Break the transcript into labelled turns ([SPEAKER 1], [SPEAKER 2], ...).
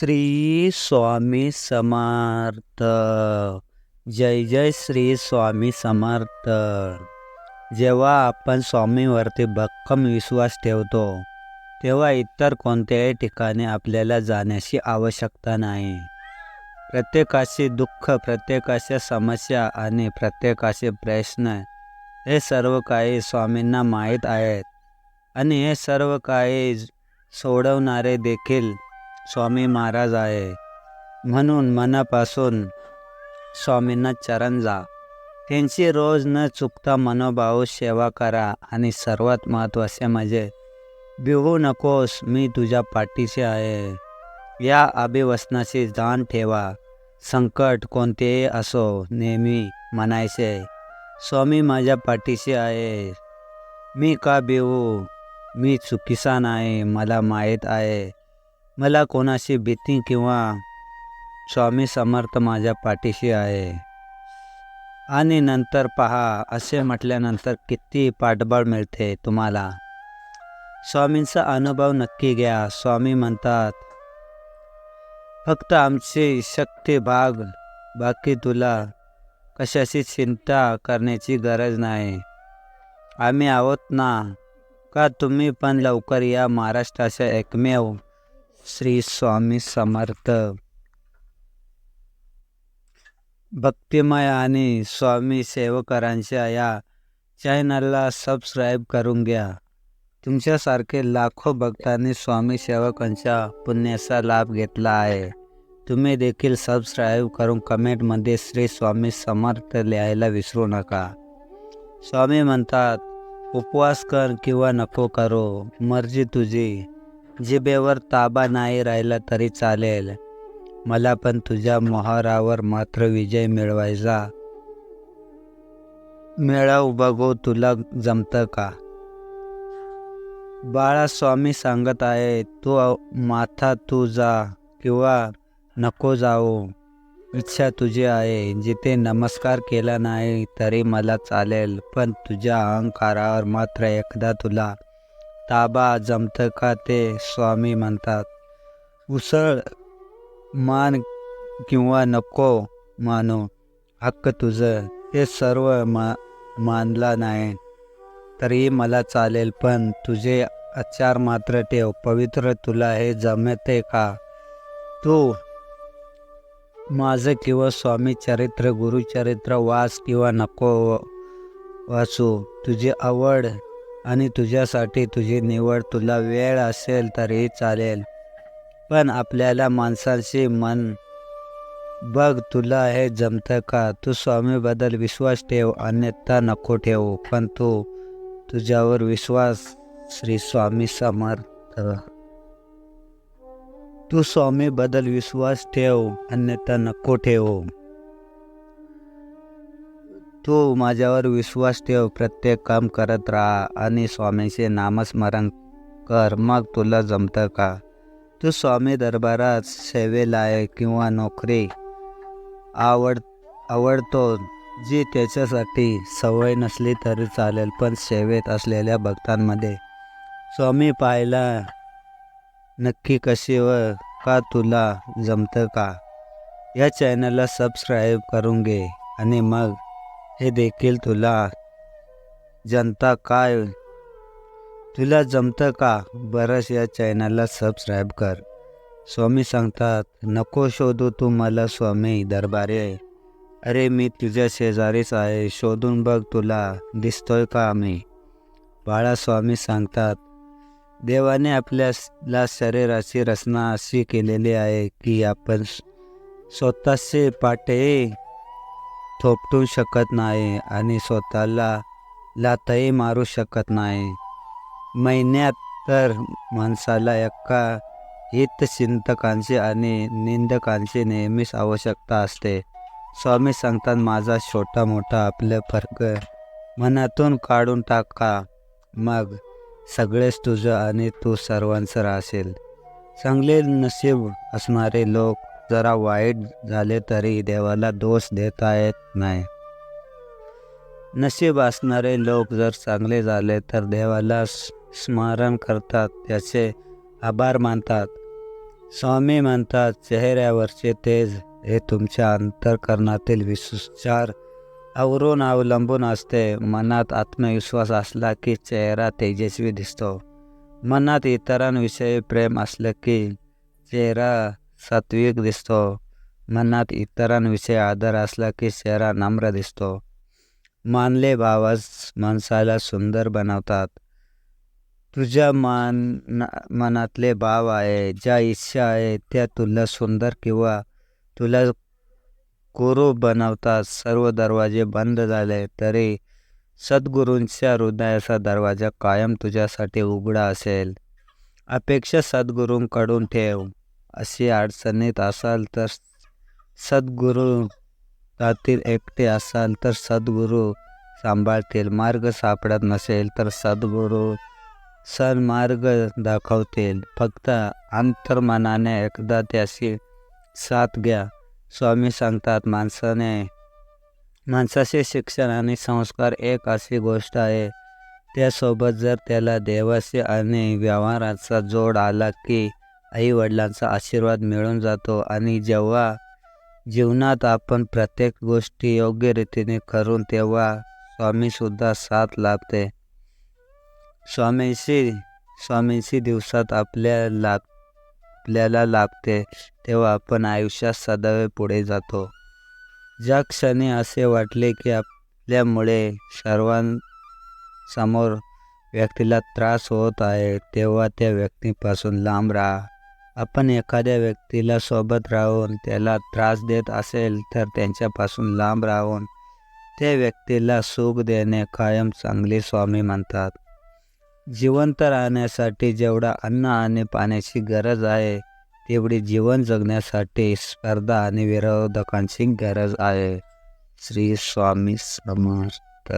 [SPEAKER 1] श्री स्वामी समर्थ. जय जय श्री स्वामी समर्थ. जेव्हा आपण स्वामीवरती भक्कम विश्वास ठेवतो तेव्हा इतर कोणत्याही ठिकाणी आपल्याला जाण्याची आवश्यकता नाही. प्रत्येकाचे दुःख प्रत्येकाच्या समस्या आणि प्रत्येकाचे प्रश्न हे सर्व काही स्वामींना माहीत आहेत. आणि हे सर्व काही सोडवणारे देखील स्वामी महाराज आहे. म्हणून मनापासून स्वामींना चरण जा. त्यांची रोज न चुकता मनोभाव सेवा करा आणि सर्वात महत्त्वाचे म्हणजे भिवू नकोस मी तुझ्या पाठीशी आहे. या अभिवसनाची जाण ठेवा. संकट कोणतेही असो नेहमी म्हणायचे स्वामी माझ्या पाठीशी आहे. मी का भिवू? मी चुकीचा नाही मला माहीत आहे. मला कोणाशी भीती किंवा स्वामी समर्थ माझ्या पाठीशी आहे. आणि नंतर पहा असे म्हटल्यानंतर किती पाठबळ मिळते तुम्हाला. स्वामींचा अनुभव नक्की घ्या. स्वामी म्हणतात फक्त आमची शक्ती भाग बाकी तुला कशाची चिंता करण्याची गरज नाही. आम्ही आहोत ना? का तुम्ही पण लवकर या महाराष्ट्राच्या एकमेव श्री स्वामी समर्थ. भक्तिमय आणि स्वामी सेवकरांच्या या चॅनलला सबस्क्राईब करून घ्या. तुमच्यासारखे लाखो भक्तांनी स्वामी सेवकांच्या पुण्याचा लाभ घेतला आहे. तुम्ही देखील सबस्क्राईब करून कमेंटमध्ये श्री स्वामी समर्थ लिहायला विसरू नका. स्वामी म्हणतात उपवास कर किंवा नको करो मर्जी तुझी. जिबेवर ताबा नाही राहिला तरी चालेल. मला पण तुझ्या मोहरावर मात्र विजय मिळवायचा. मेळा बघू तुला जमतं का? बाळा स्वामी सांगत आहे तू माथा तू जा किंवा नको जाऊ. इच्छा तुझी आहे. जिथे नमस्कार केला नाही तरी मला चालेल पण तुझ्या अहंकारावर मात्र एकदा तुला ताबा जमतं का ते स्वामी म्हणतात. उसळ मान किंवा नको मानू हक्क तुझं हे सर्व मा मानला नाही. तरी मला चालेल पण तुझे आचार मात्र ठेव पवित्र तुला हे जमते का? तू माझं किंवा स्वामी चरित्र गुरुचरित्र वास किंवा नको वाचू. तुझी आवड आणि तुझ्यासाठी तुझी निवड तुला वेळ असेल तरी चालेल. पण आपल्याला माणसांशी मन बघ तुला हे जमतं का? तू स्वामीबद्दल विश्वास ठेव अन्यथा नको ठेवू. पण तू तुझ्यावर विश्वास श्री स्वामी समर्थ. तू स्वामीबद्दल विश्वास ठेव अन्यथा नको ठेव. तू माझ्यावर विश्वास ठेव प्रत्येक काम करत राहा आणि स्वामीचे नामस्मरण कर. मग तुला जमतं का? तू स्वामी दरबारात सेवेला आहे किंवा नोकरी आवड आवडतो जी त्याच्यासाठी सवय नसली तरी चालेल पण सेवेत असलेल्या भक्तांमध्ये स्वामी पाहायला नक्की कशी व का तुला जमतं का? या चॅनलला सबस्क्राईब करून घे आणि मग हे देखील तुला. जनता काय? तुला जमतं का? बरंच या चॅनलला सबस्क्राईब कर. स्वामी सांगतात नको शोधू तू मला स्वामी दरबारी आहे. अरे मी तुझ्या शेजारीच आहे शोधून बघ तुला दिसतोय का आम्ही बाळा स्वामी सांगतात देवाने आपल्याला शरीराची रचना अशी केलेली आहे की आपण स्वतःचे पाटे थोपटू शकत नाही आणि स्वतःला लातही मारू शकत नाही. महिन्यात तर माणसाला एका हितचिंतकांची आणि निंदकांची नेहमीच आवश्यकता असते. स्वामी सांगतात माझा छोटा मोठा आपले फरक मनातून काढून टाका. मग सगळेच तुझं आणि तू सर्वांचं राहशील. चांगले नशीब असणारे लोक जरा वाईट झाले तरी देवाला दोष देता येत नाही. नशीब असणारे लोक जर चांगले झाले तर देवाला स्मरण करतात त्याचे आभार मानतात. स्वामी म्हणतात चेहऱ्यावरचे तेज हे तुमच्या अंतरकरणातील विश्वचार आवरून अवलंबून असते. मनात आत्मविश्वास असला की चेहरा तेजस्वी दिसतो. मनात इतरांविषयी प्रेम असलं की चेहरा सात्विक दिसतो. मनात इतरांविषयी आदर असला की चेहरा नम्र दिसतो. मानले भावच माणसाला सुंदर बनवतात. तुझ्या मान मनातले भाव आहे ज्या इच्छा आहे त्या तुला सुंदर किंवा तुला कुरू बनवतात. सर्व दरवाजे बंद झाले तरी सद्गुरूंच्या हृदयाचा दरवाजा कायम तुझ्यासाठी उघडा असेल. अपेक्षा सद्गुरूंकडून ठेव. अशी अडचणीत असाल तर सद्गुरू त्यातील एकटे असाल तर सद्गुरू सांभाळतील. मार्ग सापडत नसेल तर सद्गुरू सन्मार्ग दाखवतील. फक्त अंतर्मनाने एकदा त्याशी साथ घ्या. स्वामी सांगतात माणसाने माणसाचे शिक्षण आणि संस्कार एक अशी गोष्ट आहे. त्यासोबत जर त्याला देवाशी आणि व्यवहाराचा जोड आला की आईवडिलांचा आशीर्वाद मिळून जातो आणि जेव्हा जीवनात आपण प्रत्येक गोष्टी योग्य रीतीने करून तेव्हा स्वामीसुद्धा साथ लाभते. स्वामींशी स्वामींशी दिवसात आपल्या लाभ आपल्याला लाभते तेव्हा आपण आयुष्यात सदैव पुढे जातो. ज्या क्षणी असे वाटले की आपल्यामुळे सर्वांसमोर व्यक्तीला त्रास होत आहे तेव्हा त्या व्यक्तीपासून लांब राहा. आपण एखाद्या व्यक्तीला सोबत राहून त्याला त्रास देत असेल तर त्यांच्यापासून लांब राहून त्या व्यक्तीला सुख देणे कायम चांगले स्वामी म्हणतात. जिवंत राहण्यासाठी जेवढा अन्न आणि पाण्याची गरज आहे तेवढी जीवन जगण्यासाठी स्पर्धा आणि विरोधकांची गरज आहे. श्री स्वामी समर्थ.